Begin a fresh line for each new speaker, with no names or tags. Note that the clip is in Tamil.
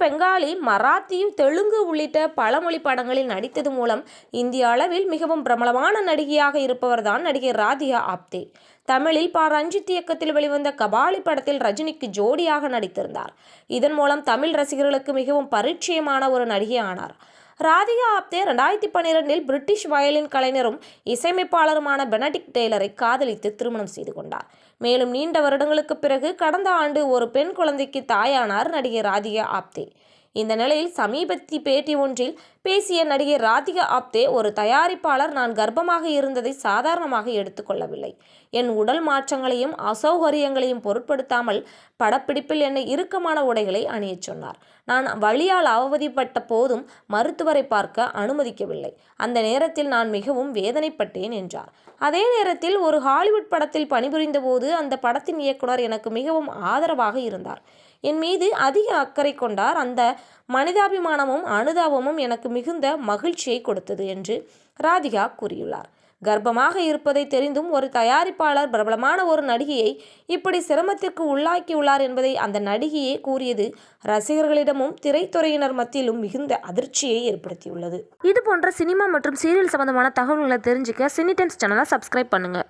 பெங்காலி மராத்தி தெலுங்கு உள்ளிட்ட பல மொழி படங்களில் நடித்தது மூலம் இந்திய அளவில் மிகவும் பிரபலமான நடிகையாக இருப்பவர்தான் நடிகை ராதிகா ஆப்தே. தமிழில் பா. ரஞ்சித் இயக்கத்தில் வெளிவந்த கபாலி படத்தில் ரஜினிக்கு ஜோடியாக நடித்திருந்தார். இதன் மூலம் தமிழ் ரசிகர்களுக்கு மிகவும் பரிச்சயமான ஒரு நடிகை ஆனார் ராதிகா ஆப்தே ரெண்டாயிரத்தி பன்னிரெண்டில் பிரிட்டிஷ் வயலின் கலைஞரும் இசையமைப்பாளருமான பெனடிக் டெய்லரை காதலித்து திருமணம் செய்து கொண்டார். மேலும் நீண்ட வருடங்களுக்கு பிறகு கடந்த ஆண்டு ஒரு பெண் குழந்தைக்கு தாயானார் நடிகை ராதிகா ஆப்தே. இந்த நிலையில் சமீபத்திய பேட்டி ஒன்றில் பேசிய நடிகை ராதிகா ஆப்தே ஒரு தயாரிப்பாளர் நான் கர்ப்பமாக இருந்ததை சாதாரணமாக எடுத்துக்கொள்ளவில்லை என் உடல் மாற்றங்களையும் அசௌகரியங்களையும் பொருட்படுத்தாமல் படப்பிடிப்பில் என்னை இறுக்கமான உடைகளை அணியச் சொன்னார். நான் வழியால் அவதிப்பட்ட போதும் மருத்துவரை பார்க்க அனுமதிக்கவில்லை. அந்த நேரத்தில் நான் மிகவும் வேதனைப்பட்டேன் என்றார். அதே நேரத்தில் ஒரு ஹாலிவுட் படத்தில் பணிபுரிந்த போது அந்த படத்தின் இயக்குனர் எனக்கு மிகவும் ஆதரவாக இருந்தார். என் மீது அதிக அக்கறை கொண்டார். அந்த மனிதாபிமானமும் அனுதாபமும் எனக்கு மிகுந்த மகிழ்ச்சியை கொடுத்தது என்று ராதிகா கூறியுள்ளார். கர்ப்பமாக இருப்பதை தெரிந்தும் ஒரு தயாரிப்பாளர் பிரபலமான ஒரு நடிகையை இப்படி சிரமத்திற்கு உள்ளாக்கியுள்ளார் என்பதை அந்த நடிகையே கூறியது ரசிகர்களிடமும் திரைத்துறையினர் மத்தியிலும் மிகுந்த அதிர்ச்சியை ஏற்படுத்தியுள்ளது. இது போன்ற சினிமா மற்றும் சீரியல் சம்பந்தமான தகவல்களை தெரிஞ்சுக்க சினி டைம்ஸ் சேனலை சப்ஸ்கிரைப் பண்ணுங்கள்